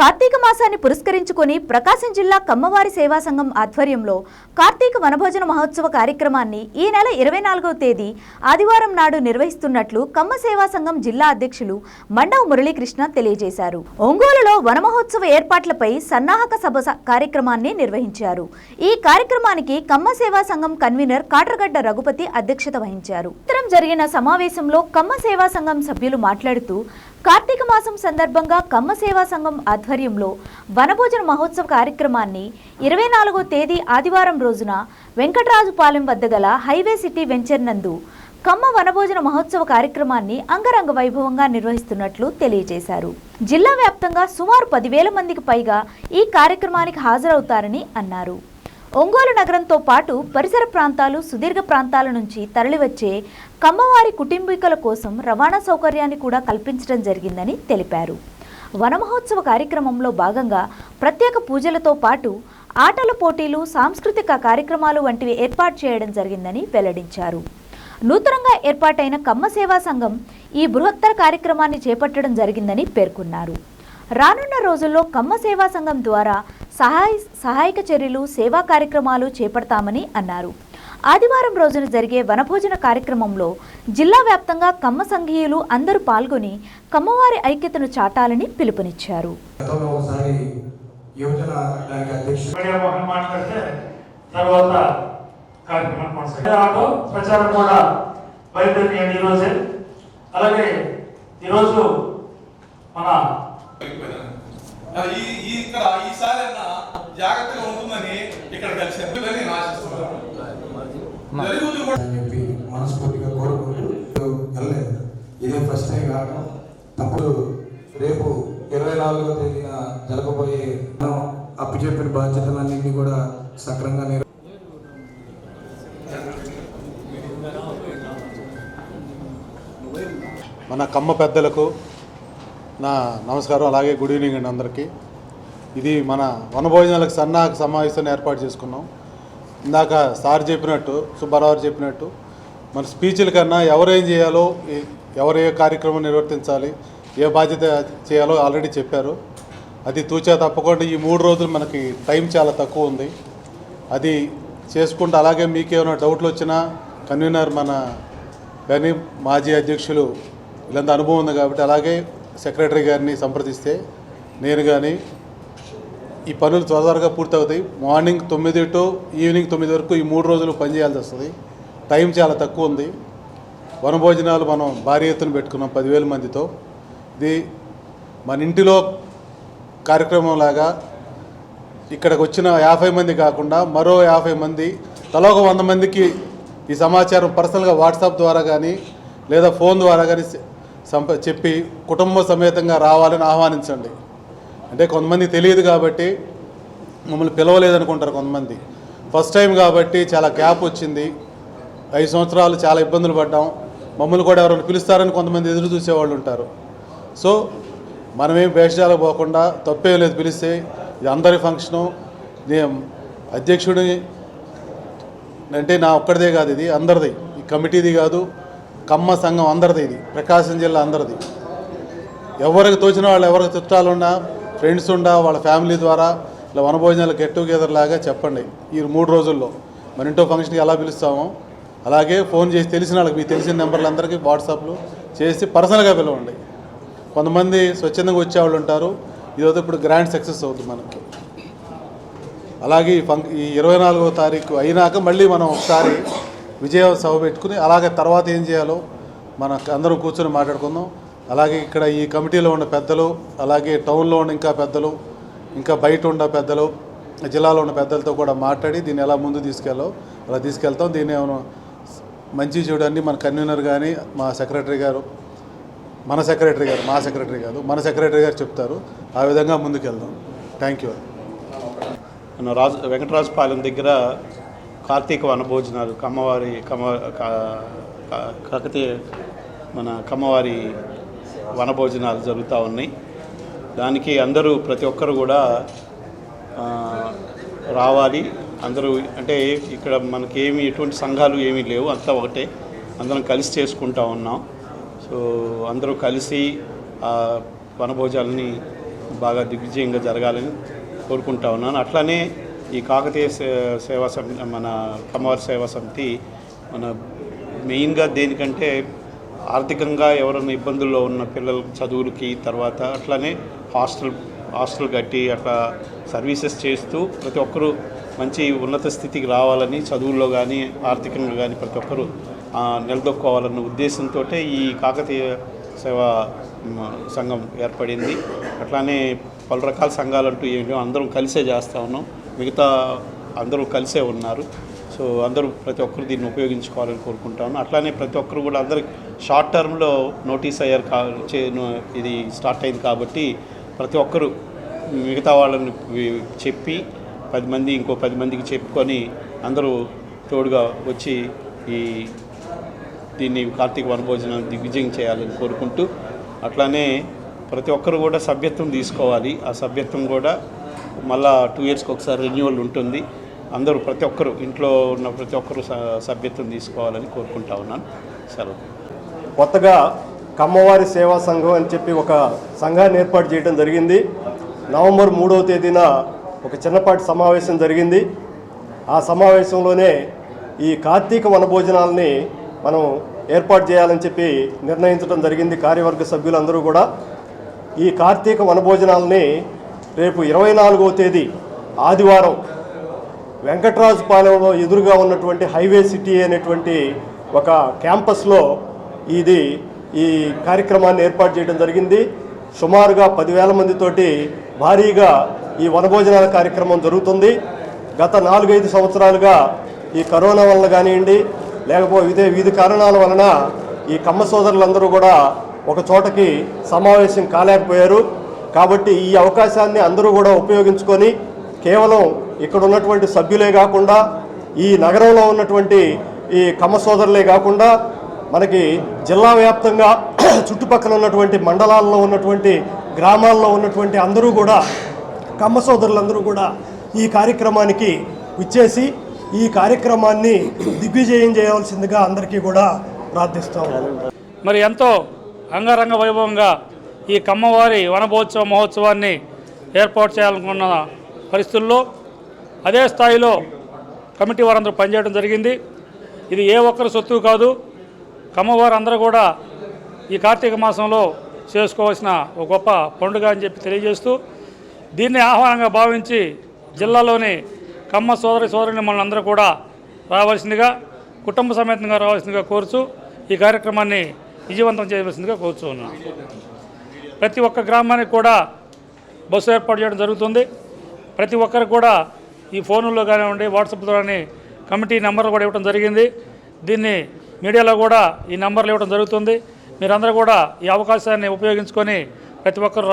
కార్తీక మాసాన్ని పురస్కరించుకొని ప్రకాశం జిల్లా కమ్మవారి సేవా సంఘం ఆధ్వర్యంలో కార్తీక వనభోజన మహోత్సవ కార్యక్రమాన్ని ఈ నెల ఇరవై నాలుగవ తేదీ ఆదివారం నాడు నిర్వహిస్తున్నట్లు కమ్మ సేవా సంఘం జిల్లా అధ్యక్షులు మండవ మురళీకృష్ణ తెలియజేశారు. ఒంగోలులో వనమహోత్సవ ఏర్పాట్లపై సన్నాహక సభ స- కార్యక్రమాన్ని నిర్వహించారు. ఈ కార్యక్రమానికి కమ్మ సేవా సంఘం కన్వీనర్ కాట్రగడ్డ రఘుపతి అధ్యక్షత వహించారు. జరిగిన సమావేశంలో కమ్మ సేవా సంఘం సభ్యులు మాట్లాడుతూ కార్తీక మాసం సందర్భంగా కమ్మ సేవా సంఘం ఆధ్వర్యంలో వనభోజన మహోత్సవ కార్యక్రమాన్ని ఇరవై నాలుగో తేదీ ఆదివారం రోజున వెంకటరాజుపాలెం వద్ద గల హైవే సిటీ వెంచర్ నందు కమ్మ వనభోజన మహోత్సవ కార్యక్రమాన్ని అంగరంగ వైభవంగా నిర్వహిస్తున్నట్లు తెలియజేశారు. జిల్లా వ్యాప్తంగా సుమారు పదివేల మందికి పైగా ఈ కార్యక్రమానికి హాజరవుతారని అన్నారు. ఒంగోలు నగరంతో పాటు పరిసర ప్రాంతాలు సుదీర్ఘ ప్రాంతాల నుంచి తరలివచ్చే కమ్మవారి కుటుంబీకుల కోసం రవాణా సౌకర్యాన్ని కూడా కల్పించడం జరిగిందని తెలిపారు. వనమహోత్సవ కార్యక్రమంలో భాగంగా ప్రత్యేక పూజలతో పాటు ఆటల పోటీలు సాంస్కృతిక కార్యక్రమాలు వంటివి ఏర్పాటు చేయడం జరిగిందని వెల్లడించారు. నూతనంగా ఏర్పాటైన కమ్మ సేవా సంఘం ఈ బృహత్తర కార్యక్రమాన్ని చేపట్టడం జరిగిందని పేర్కొన్నారు. రానున్న రోజుల్లో కమ్మ సేవా సంఘం ద్వారా సహాయ సహాయక చర్యలు సేవా కార్యక్రమాలు చేపడతామని అన్నారు. ఆదివారం రోజున జరిగే వనభోజన కార్యక్రమంలో జిల్లా వ్యాప్తంగా కమ్మ సంఘీయులు అందరూ పాల్గొని కమ్మవారి ఐక్యతను చాటాలని పిలుపునిచ్చారు. అలాగే ఈరోజు మన ఈ ఈ ఇక్కడ ఈసారి అన్న జాగ్రత్తగా ఉంటుందని ఇక్కడ నేను ఆశిస్తున్నాను. చెప్పి మనస్ఫూర్తిగా కోరుకుంటూ వెళ్ళలేదు. ఇదే ఫస్ట్ టైం కావడం తప్పుడు. రేపు ఇరవై నాలుగో తేదీన జరగబోయే అప్పు చెప్పిన బాధ్యతలన్నింటినీ కూడా సక్రంగా నిర్వ మన కమ్మ పెద్దలకు నా నమస్కారం అలాగే గుడ్ ఈవినింగ్ అండి అందరికీ. ఇది మన వనభోజనాలకు సన్నాహక సమావేశాన్ని ఏర్పాటు చేసుకున్నాం. ఇందాక సార్ చెప్పినట్టు సుబ్బారావు చెప్పినట్టు మన స్పీచ్ల కన్నా ఎవరేం చేయాలో ఎవరు ఏ కార్యక్రమం నిర్వర్తించాలి ఏ బాధ్యత చేయాలో ఆల్రెడీ చెప్పారు. అది తూచా తప్పకుండా ఈ మూడు రోజులు మనకి టైం చాలా తక్కువ ఉంది. అది చేసుకుంటూ అలాగే మీకేమైనా డౌట్లు వచ్చినా కన్వీనర్ మన కానీ మాజీ అధ్యక్షులు ఇలాంటి అనుభవం ఉంది కాబట్టి అలాగే సెక్రటరీ గారిని సంప్రదిస్తే నేను కానీ ఈ పనులు త్వరగా పూర్తవుతాయి. మార్నింగ్ తొమ్మిది టు ఈవినింగ్ తొమ్మిది వరకు ఈ మూడు రోజులు పనిచేయాల్సి వస్తుంది. టైం చాలా తక్కువ ఉంది. వనభోజనాలు మనం భారీ ఎత్తున పెట్టుకున్నాం పదివేల మందితో. ఇది మన ఇంటిలో కార్యక్రమం లాగా ఇక్కడికి వచ్చిన యాభై మంది కాకుండా మరో యాభై మంది తలో ఒక వంద మందికి ఈ సమాచారం పర్సనల్గా వాట్సాప్ ద్వారా కానీ లేదా ఫోన్ ద్వారా కానీ సంప చెప్పి కుటుంబ సమేతంగా రావాలని ఆహ్వానించండి. అంటే కొంతమంది తెలియదు కాబట్టి మమ్మల్ని పిలవలేదనుకుంటారు కొంతమంది. ఫస్ట్ టైం కాబట్టి చాలా గ్యాప్ వచ్చింది. ఐదు సంవత్సరాలు చాలా ఇబ్బందులు పడ్డాం. మమ్మల్ని కూడా ఎవరైనా పిలుస్తారని కొంతమంది ఎదురు చూసేవాళ్ళు ఉంటారు. సో మనమేం వేషాలు పోకుండా తప్పేం లేదు పిలిస్తే ఇది అందరి ఫంక్షను. నేను అధ్యక్షుడిని అంటే నా ఒక్కడిదే కాదు ఇది అందరిది. ఈ కమిటీది కాదు. కమ్మ సంఘం అందరిది ఇది. ప్రకాశం జిల్లా అందరిది. ఎవరికి తోచిన వాళ్ళు ఎవరికి చుట్టాలున్నా ఫ్రెండ్స్ ఉండా వాళ్ళ ఫ్యామిలీ ద్వారా ఇలా వనభోజనాలు గెట్ టుగెదర్ లాగా చెప్పండి. ఈ మూడు రోజుల్లో మన ఇంట్లో ఫంక్షన్కి ఎలా పిలుస్తామో అలాగే ఫోన్ చేసి తెలిసిన వాళ్ళకి మీకు తెలిసిన నెంబర్లు అందరికీ వాట్సాప్లో చేసి పర్సనల్గా పిలవండి. కొంతమంది స్వచ్ఛందంగా వచ్చేవాళ్ళు ఉంటారు. ఇదైతే ఇప్పుడు గ్రాండ్ సక్సెస్ అవుతుంది మనకి. అలాగే ఈ ఫంక్ ఈ ఇరవై నాలుగో తారీఖు అయినాక మళ్ళీ మనం ఒకసారి విజయ సభ పెట్టుకుని అలాగే తర్వాత ఏం చేయాలో మన అందరం కూర్చొని మాట్లాడుకుందాం. అలాగే ఇక్కడ ఈ కమిటీలో ఉన్న పెద్దలు అలాగే టౌన్లో ఉన్న ఇంకా పెద్దలు ఇంకా బయట ఉన్న పెద్దలు జిల్లాలో ఉన్న పెద్దలతో కూడా మాట్లాడి దీన్ని ఎలా ముందు తీసుకెళ్ళో అలా తీసుకెళ్తాం. దీన్ని మంచి చూడండి మన కన్వీనర్ కానీ మా సెక్రటరీ గారు మన సెక్రటరీ గారు మా సెక్రటరీ గారు మన సెక్రటరీ గారు చెప్తారు. ఆ విధంగా ముందుకెళ్దాం థ్యాంక్ యూ. మన రాజు వెంకటరాజుపాలెం దగ్గర కార్తీక వనభోజనాలు కమ్మవారి కమ్మ కా- కాకతీయ మన కమ్మవారి వనభోజనాలు జరుగుతూ ఉన్నాయి. దానికి అందరూ ప్రతి ఒక్కరు కూడా రావాలి. అందరూ అంటే ఇక్కడ మనకి ఏమి ఎటువంటి సంఘాలు ఏమీ లేవు అంతా ఒకటే. అందరం కలిసి చేసుకుంటా ఉన్నాం. సో అందరూ కలిసి ఆ వనభోజనాలని బాగా దిగ్విజయంగా జరగాలని కోరుకుంటా ఉన్నాను. అట్లానే ఈ కాకతీయ సే- సేవా సమితి మన కమ్మవారి సేవా సమితి మన మెయిన్గా దేనికంటే ఆర్థికంగా ఎవరైనా ఇబ్బందుల్లో ఉన్న పిల్లల చదువులకి తర్వాత అట్లానే హాస్టల్ హాస్టల్ కట్టి అట్లా సర్వీసెస్ చేస్తూ ప్రతి ఒక్కరూ మంచి ఉన్నత స్థితికి రావాలని చదువుల్లో కానీ ఆర్థికంగా కానీ ప్రతి ఒక్కరూ నిలదొక్కోవాలన్న ఉద్దేశంతో ఈ కాకతీయ సేవా సంఘం ఏర్పడింది. అట్లానే పలు రకాల సంఘాలు అంటూ ఏంటో అందరం కలిసే చేస్తూ ఉన్నాం. మిగతా అందరూ కలిసే ఉన్నారు. సో అందరూ ప్రతి ఒక్కరు దీన్ని ఉపయోగించుకోవాలని కోరుకుంటాను. అట్లానే ప్రతి ఒక్కరు కూడా అందరు షార్ట్ టర్మ్లో నోటీస్ అయ్యారు కా చే- ఇది స్టార్ట్ అయింది కాబట్టి ప్రతి ఒక్కరు మిగతా వాళ్ళని చెప్పి పది మంది ఇంకో పది మందికి చెప్పుకొని అందరూ తోడుగా వచ్చి ఈ దీన్ని కార్తీక వనభోజనం దిగ్విజయం చేయాలని కోరుకుంటూ అట్లానే ప్రతి ఒక్కరు కూడా సభ్యత్వం తీసుకోవాలి. ఆ సభ్యత్వం కూడా మళ్ళా టూ ఇయర్స్కి ఒకసారి రెన్యువల్ ఉంటుంది. అందరూ ప్రతి ఒక్కరు ఇంట్లో ఉన్న ప్రతి ఒక్కరు స- సభ్యత్వం తీసుకోవాలని కోరుకుంటా ఉన్నాను. సెలవు కొత్తగా కమ్మవారి సేవా సంఘం అని చెప్పి ఒక సంఘాన్ని ఏర్పాటు చేయడం జరిగింది. నవంబర్ మూడవ తేదీన ఒక చిన్నపాటి సమావేశం జరిగింది. ఆ సమావేశంలోనే ఈ కార్తీక వనభోజనాలని మనం ఏర్పాటు చేయాలని చెప్పి నిర్ణయించడం జరిగింది కార్యవర్గ సభ్యులందరూ కూడా. ఈ కార్తీక వనభోజనాలని రేపు ఇరవై నాలుగవ తేదీ ఆదివారం వెంకట్రాజుపాలెంలో ఎదురుగా ఉన్నటువంటి హైవే సిటీ అనేటువంటి ఒక క్యాంపస్లో ఇది ఈ కార్యక్రమాన్ని ఏర్పాటు చేయడం జరిగింది. సుమారుగా పదివేల మందితోటి భారీగా ఈ వనభోజనాల కార్యక్రమం జరుగుతుంది. గత నాలుగైదు సంవత్సరాలుగా ఈ కరోనా వలన కానివ్వండి లేకపోతే ఇదే వివిధ కారణాల వలన ఈ కమ్మ సోదరులందరూ కూడా ఒక చోటకి సమావేశం కాలేకపోయారు. కాబట్టి ఈ అవకాశాన్ని అందరూ కూడా ఉపయోగించుకొని కేవలం ఇక్కడ ఉన్నటువంటి సభ్యులే కాకుండా ఈ నగరంలో ఉన్నటువంటి ఈ కమ్మ సోదరులే కాకుండా మనకి జిల్లా వ్యాప్తంగా చుట్టుపక్కల ఉన్నటువంటి మండలాల్లో ఉన్నటువంటి గ్రామాల్లో ఉన్నటువంటి అందరూ కూడా కమ్మ సోదరులందరూ కూడా ఈ కార్యక్రమానికి విచ్చేసి ఈ కార్యక్రమాన్ని దిగ్విజయం చేయవలసిందిగా అందరికీ కూడా ప్రార్థిస్తాం మరి ఎంతో అంగరంగ వైభవంగా ఈ కమ్మవారి వనభోత్సవ మహోత్సవాన్ని ఏర్పాటు చేయాలనుకున్న పరిస్థితుల్లో అదే స్థాయిలో కమిటీ వారందరూ పనిచేయడం జరిగింది. ఇది ఏ ఒక్కరి సొత్తు కాదు. కమ్మవారు అందరూ కూడా ఈ కార్తీక మాసంలో చేసుకోవాల్సిన ఒక గొప్ప పండుగ అని చెప్పి తెలియజేస్తూ దీన్ని ఆహ్వానంగా భావించి జిల్లాలోని కమ్మ సోదరి సోదరుని మనందరూ కూడా రావాల్సిందిగా కుటుంబ సమేతంగా రావాల్సిందిగా కోరుచు ఈ కార్యక్రమాన్ని విజయవంతం చేయవలసిందిగా కోరుచు ఉన్నాను. ప్రతి ఒక్క గ్రామానికి కూడా బస్సు ఏర్పాటు చేయడం జరుగుతుంది. ప్రతి ఒక్కరు కూడా ఈ ఫోన్లో కానివ్వండి వాట్సాప్ ద్వారానే కమిటీ నెంబర్లు కూడా ఇవ్వడం జరిగింది. దీన్ని మీడియాలో కూడా ఈ నెంబర్లు ఇవ్వడం జరుగుతుంది. మీరందరూ కూడా ఈ అవకాశాన్ని ఉపయోగించుకొని ప్రతి ఒక్కరు